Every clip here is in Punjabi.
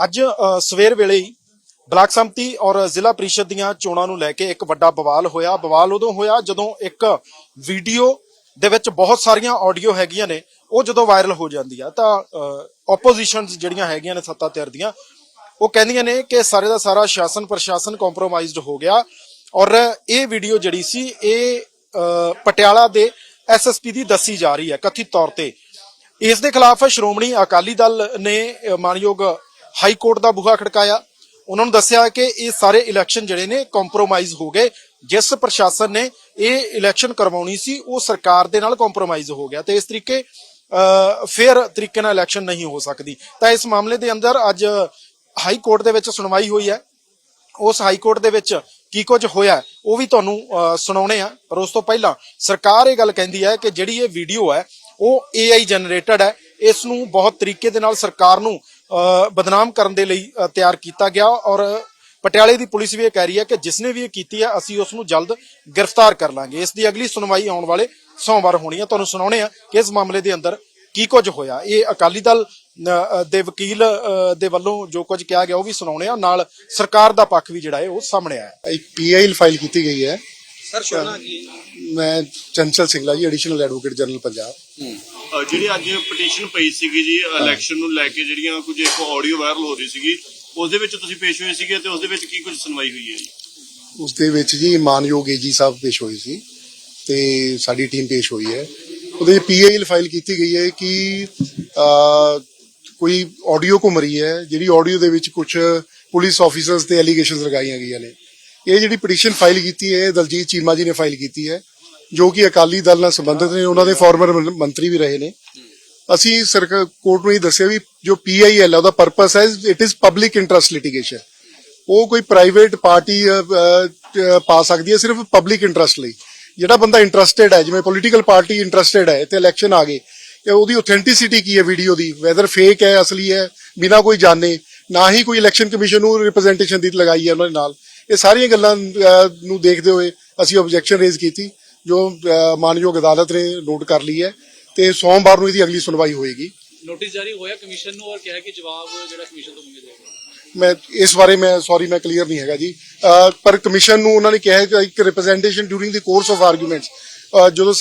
ਅੱਜ ਸਵੇਰ ਵੇਲੇ ਹੀ ਬਲਾਕ ਸੰਮਤੀ ਔਰ ਜ਼ਿਲ੍ਹਾ ਪ੍ਰੀਸ਼ਦ ਦੀਆਂ ਚੋਣਾਂ ਨੂੰ ਲੈ ਕੇ ਇੱਕ ਵੱਡਾ ਬਵਾਲ ਹੋਇਆ। ਬਵਾਲ ਉਦੋਂ ਹੋਇਆ ਜਦੋਂ ਇੱਕ ਵੀਡੀਓ ਦੇ ਵਿੱਚ ਬਹੁਤ ਸਾਰੀਆਂ ਆਡੀਓ ਹੈਗੀਆਂ ਨੇ, ਉਹ ਜਦੋਂ ਵਾਇਰਲ ਹੋ ਜਾਂਦੀ ਆ, ਤਾਂ ਆਪੋਜੀਸ਼ਨਸ ਜਿਹੜੀਆਂ ਹੈਗੀਆਂ ਨੇ ਸੱਤਾ ਧਿਰ ਦੀਆਂ, ਉਹ ਕਹਿੰਦੀਆਂ ਨੇ ਕਿ ਸਾਰੇ ਦਾ ਸਾਰਾ ਸ਼ਾਸਨ ਪ੍ਰਸ਼ਾਸਨ ਕੰਪਰੋਮਾਈਜ਼ਡ ਹੋ ਗਿਆ ਔਰ ਇਹ ਵੀਡੀਓ ਜਿਹੜੀ ਸੀ, ਇਹ ਪਟਿਆਲਾ ਦੇ ਐਸਐਸਪੀ ਦੀ ਦੱਸੀ ਜਾ ਰਹੀ ਹੈ ਕਥਿਤ ਤੌਰ ਤੇ। ਇਸ ਦੇ ਖਿਲਾਫ ਸ਼੍ਰੋਮਣੀ ਅਕਾਲੀ ਦਲ ਨੇ ਮਾਨਯੋਗ ਹਾਈ ਕੋਰਟ ਦਾ ਬੂਹਾ ਖੜਕਾਇਆ। ਉਹਨਾਂ ਨੂੰ ਦੱਸਿਆ ਕਿ ਇਹ ਸਾਰੇ ਇਲੈਕਸ਼ਨ ਜਿਹੜੇ ਨੇ ਕੰਪਰੋਮਾਈਜ਼ ਹੋ ਗਏ। ਜਿਸ ਪ੍ਰਸ਼ਾਸਨ ਨੇ ਇਹ ਇਲੈਕਸ਼ਨ ਕਰਵਾਉਣੀ ਸੀ ਉਹ ਸਰਕਾਰ ਦੇ ਨਾਲ ਕੰਪਰੋਮਾਈਜ਼ ਹੋ ਗਿਆ ਤੇ ਇਸ ਤਰੀਕੇ ਫੇਅਰ ਤਰੀਕੇ ਨਾਲ ਇਲੈਕਸ਼ਨ ਨਹੀਂ ਹੋ ਸਕਦੀ। ਤਾਂ ਇਸ ਮਾਮਲੇ ਦੇ ਅੰਦਰ ਅੱਜ ਹਾਈ ਕੋਰਟ ਦੇ ਵਿੱਚ ਸੁਣਵਾਈ ਹੋਈ ਹੈ। ਉਸ ਹਾਈ ਕੋਰਟ ਦੇ ਵਿੱਚ ਕੀ ਕੁਝ ਹੋਇਆ ਉਹ ਵੀ ਤੁਹਾਨੂੰ ਅਹ, ਸੁਣਾਉਣੇ ਆ। ਪਰ ਉਸ ਤੋਂ ਪਹਿਲਾਂ ਸਰਕਾਰ ਇਹ ਗੱਲ ਕਹਿੰਦੀ ਹੈ ਕਿ ਜਿਹੜੀ ਇਹ ਵੀਡੀਓ ਹੈ ਉਹ AI ਜਨਰੇਟਡ ਹੈ। ਇਸ ਨੂੰ ਬਹੁਤ ਤਰੀਕੇ ਦੇ ਨਾਲ ਸਰਕਾਰ ਨੂੰ ਬਦਨਾਮ ਕਰਨ ਦੇ ਲਈ ਤਿਆਰ ਕੀਤਾ ਗਿਆ ਔਰ ਪਟਿਆਲੇ ਦੀ ਪੁਲਿਸ ਵੀ ਇਹ ਕਹਿ ਰਹੀ ਹੈ ਕਿ ਜਿਸਨੇ ਵੀ ਇਹ ਕੀਤੀ ਹੈ ਅਸੀਂ ਉਸ ਨੂੰ ਜਲਦ ਗ੍ਰਿਫਤਾਰ ਕਰ ਲਾਂਗੇ। ਇਸ ਦੀ ਅਗਲੀ ਸੁਣਵਾਈ ਆਉਣ ਵਾਲੇ ਸੋਮਵਾਰ ਹੋਣੀ ਹੈ। ਤੁਹਾਨੂੰ ਸੁਣਾਉਣੇ ਆ ਕਿ ਇਸ ਮਾਮਲੇ ਦੇ ਅੰਦਰ ਕੀ ਕੁਝ ਹੋਇਆ। ਇਹ ਅਕਾਲੀ ਦਲ ਦੇ ਵਕੀਲ ਦੇ ਵੱਲੋਂ ਜੋ ਕੁਝ ਕਿਹਾ ਗਿਆ ਉਹ ਵੀ ਸੁਣਾਉਣੇ ਆ ਨਾਲ ਸਰਕਾਰ ਦਾ ਪੱਖ ਵੀ ਜਿਹੜਾ ਹੈ ਉਹ ਸਾਹਮਣੇ ਆਇਆ ਇੱਕ ਪੀਆਈਐਲ ਫਾਈਲ ਕੀਤੀ ਗਈ ਹੈ। ਸਰ ਸ਼ੋਨਾ ਕੀ ਮੈਂ ਚੰਚਲ ਸਿੰਘਲਾ ਜੀ ਐਡੀਸ਼ਨਲ ਐਡਵੋਕੇਟ ਜਨਰਲ ਪੰਜਾਬ। ਜਿਹੜੀ ਅੱਜ ਪਟੀਸ਼ਨ ਪਈ ਸੀਗੀ ਜੀ ਇਲੈਕਸ਼ਨ ਨੂੰ ਲੈ ਕੇ ਜਿਹੜੀਆਂ ਕੁਝ ਇੱਕ ਆਡੀਓ ਵਾਇਰਲ ਹੋ ਰਹੀ ਸੀਗੀ ਉਸ ਦੇ ਵਿੱਚ ਤੁਸੀਂ ਪੇਸ਼ ਹੋਏ ਸੀਗੇ ਤੇ ਉਸ ਦੇ ਵਿੱਚ ਕੀ ਕੁਝ ਸੁਣਵਾਈ ਹੋਈ ਹੈ ਜੀ? ਉਸ ਦੇ ਵਿੱਚ ਜੀ ਮਾਨਯੋਗ ਏਜੀ ਸਾਹਿਬ ਪੇਸ਼ ਹੋਏ ਸੀ ਤੇ ਸਾਡੀ ਟੀਮ ਪੇਸ਼ ਹੋਈ ਹੈ। ਉਹਦੇ ਵਿੱਚ ਫਾਈਲ ਕੀਤੀ ਗਈ ਹੈ ਕਿ ਕੋਈ ਆਡੀਓ ਘੁੰਮ ਰਹੀ ਹੈ, ਜਿਹੜੀ ਆਡੀਓ ਦੇ ਵਿੱਚ ਕੁਝ ਪੁਲਿਸ ਆਫੀਸਰਸ ਤੇ ਐਲੀਗੇਸ਼ਨਸ ਲਗਾਈਆਂ ਗਈਆਂ ਨੇ। ਇਹ ਜਿਹੜੀ ਪਟੀਸ਼ਨ ਫਾਈਲ ਕੀਤੀ ਹੈ ਦਲਜੀਤ ਚੀਮਾ ਜੀ ਨੇ ਫਾਈਲ ਕੀਤੀ ਹੈ। ਜੋ ਕਿ ਅਕਾਲੀ ਦਲ ਨਾਲ ਸੰਬੰਧਿਤ ਨੇ, ਉਹਨਾਂ ਦੇ ਫਾਰਮਰ ਮੰਤਰੀ ਵੀ ਰਹੇ ਨੇ। ਅਸੀਂ ਸਰਕਾਰ ਕੋਰਟ ਨੂੰ ਇਹ ਦੱਸਿਆ ਵੀ ਜੋ ਪੀਆਈਐਲ ਹੈ, ਉਹਦਾ ਪਰਪਸ ਹੈ it is public interest litigation ਉਹ ਕੋਈ ਪ੍ਰਾਈਵੇਟ ਪਾਰਟੀ ਪਾ ਸਕਦੀ ਹੈ, ਸਿਰਫ ਪਬਲਿਕ ਇੰਟਰਸਟ ਲਈ। ਜਿਹੜਾ ਬੰਦਾ ਇੰਟਰਸਟਿਡ ਹੈ, ਜਿਵੇਂ ਪੋਲੀਟੀਕਲ ਪਾਰਟੀ ਇੰਟਰਸਟਿਡ ਹੈ ਤੇ ਇਲੈਕਸ਼ਨ ਆ ਗਏ, ਤੇ ਉਹਦੀ ਆਥੈਂਟਿਸਿਟੀ ਕੀ ਹੈ ਵੀਡੀਓ ਦੀ? ਵੈਦਰ ਫੇਕ ਹੈ, ਅਸਲੀ ਹੈ, ਬਿਨਾ ਕੋਈ ਜਾਣੇ, ਨਾ ਹੀ ਕੋਈ ਇਲੈਕਸ਼ਨ ਕਮਿਸ਼ਨ ਨੂੰ ਰਿਪਰੈਜ਼ੈਂਟੇਸ਼ਨ ਦੀ ਲਗਾਈ ਹੈ ਉਹਨਾਂ ਦੇ ਨਾਲ। ਇਹ ਸਾਰੀਆਂ ਗੱਲਾਂ ਨੂੰ ਦੇਖਦੇ ਹੋਏ ਅਸੀਂ ਆਬਜੈਕਸ਼ਨ ਰੇਜ਼ ਕੀਤੀ। ਜੋ ਮਾਨਯੋਗ ਅਦਾਲਤ ਨੇ ਨੋਟ ਕਰ ਲਈ ਹੈ ਤੇ ਸੋਮਵਾਰ ਨੂੰ ਇਹਦੀ ਅਗਲੀ ਸੁਣਵਾਈ ਹੋਏਗੀ। ਨੋਟਿਸ ਜਾਰੀ ਹੋਇਆ ਕਮਿਸ਼ਨ ਨੂੰ ਔਰ ਕਿਹਾ ਕਿ ਜਵਾਬ ਜਿਹੜਾ ਕਮਿਸ਼ਨ ਤੋਂ ਮੰਗਿਆ ਜਾਏਗਾ ਮੈਂ ਇਸ ਬਾਰੇ ਮੈਂ ਸੌਰੀ ਮੈਂ ਕਲੀਅਰ ਨਹੀਂ ਹੈਗਾ ਜੀ। ਪਰ ਕਮਿਸ਼ਨ ਨੂੰ ਉਹਨਾਂ ਨੇ ਕਿਹਾ ਕਿ ਇੱਕ representation during the course of arguments ਜਦੋਂ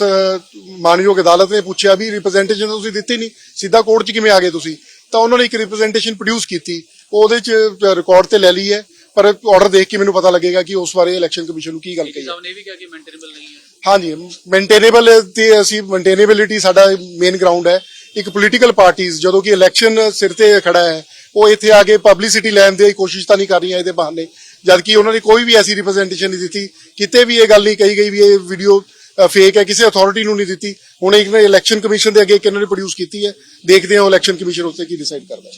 ਮਾਨਯੋਗ ਅਦਾਲਤ ਨੇ ਪੁੱਛਿਆ ਵੀ ਰਿਪਰੈਜ਼ੈਂਟੇਸ਼ਨ ਤੁਸੀਂ ਦਿੱਤੀ ਨਹੀਂ ਸਿੱਧਾ ਕੋਰਟ 'ਚ ਕਿਵੇਂ ਆ ਗਏ ਤੁਸੀਂ? ਤਾਂ ਉਹਨਾਂ ਨੇ ਇੱਕ ਰਿਪਰੈਜ਼ੈਂਟੇਸ਼ਨ ਪ੍ਰੋਡਿਊਸ ਕੀਤੀ। ਉਹ ਉਹਦੇ 'ਚ ਰਿਕਾਰਡ ਤੇ ਲੈ ਲਈ ਹੈ। ਪਰ ਆਰਡਰ ਦੇਖ ਕੇ ਮੈਨੂੰ ਪਤਾ ਲੱਗੇਗਾ ਕਿ ਉਸ ਬਾਰੇ ਇਲੈਕਸ਼ਨ ਕਮਿਸ਼ਨ ਨੂੰ ਕੀ ਗੱਲ ਕਹੀ ਹੈ। ਸਾਹਿਬ ਨੇ ਇਹ ਵੀ ਕਿਹਾ ਕਿ ਮੇਨਟੇਨੇਬਲ ਨਹੀਂ ਹੈ। ਹਾਂਜੀ ਮੇਨਟੇਨੇਬਲ ਤੇ ਅਸੀਂ ਮੇਨਟੇਨੇਬਿਲਿਟੀ ਸਾਡਾ ਮੇਨ ਗਰਾਊਂਡ ਹੈ। ਇੱਕ ਪੋਲੀਟੀਕਲ ਪਾਰਟੀਆਂ ਜਦੋਂ ਕਿ ਇਲੈਕਸ਼ਨ ਸਿਰ ਤੇ ਖੜਾ ਹੈ ਉਹ ਇੱਥੇ ਆ ਕੇ ਪਬਲਿਸਿਟੀ ਲੈਣ ਦੀ ਕੋਸ਼ਿਸ਼ ਤਾਂ ਨਹੀਂ ਕਰ ਰਹੀਆਂ ਇਹਦੇ ਬਹਾਨੇ। ਜਦ ਕਿ ਉਹਨਾਂ ਨੇ ਕੋਈ ਵੀ ਐਸੀ ਰਿਪਰੈਜ਼ੈਂਟੇਸ਼ਨ ਨਹੀਂ ਦਿੱਤੀ ਕਿਤੇ ਵੀ ਇਹ ਗੱਲ ਨਹੀਂ ਕਹੀ ਗਈ ਵੀ ਇਹ ਵੀਡੀਓ ਫੇਕ ਹੈ ਕਿਸੇ ਅਥਾਰਟੀ ਨੂੰ ਨਹੀਂ ਦਿੱਤੀ। ਹੁਣ ਇੱਕ ਨੇ ਇਲੈਕਸ਼ਨ ਕਮਿਸ਼ਨ ਦੇ ਅੱਗੇ ਇੱਕ ਇਹਨਾਂ ਨੇ ਪ੍ਰੋਡਿਊਸ ਕੀਤੀ ਹੈ। ਦੇਖਦੇ ਹਾਂ ਇਲੈਕਸ਼ਨ ਕਮਿਸ਼ਨ ਉੱਤੇ ਕੀ ਡਿਸਾਈਡ ਕਰਦਾ ਹੈ।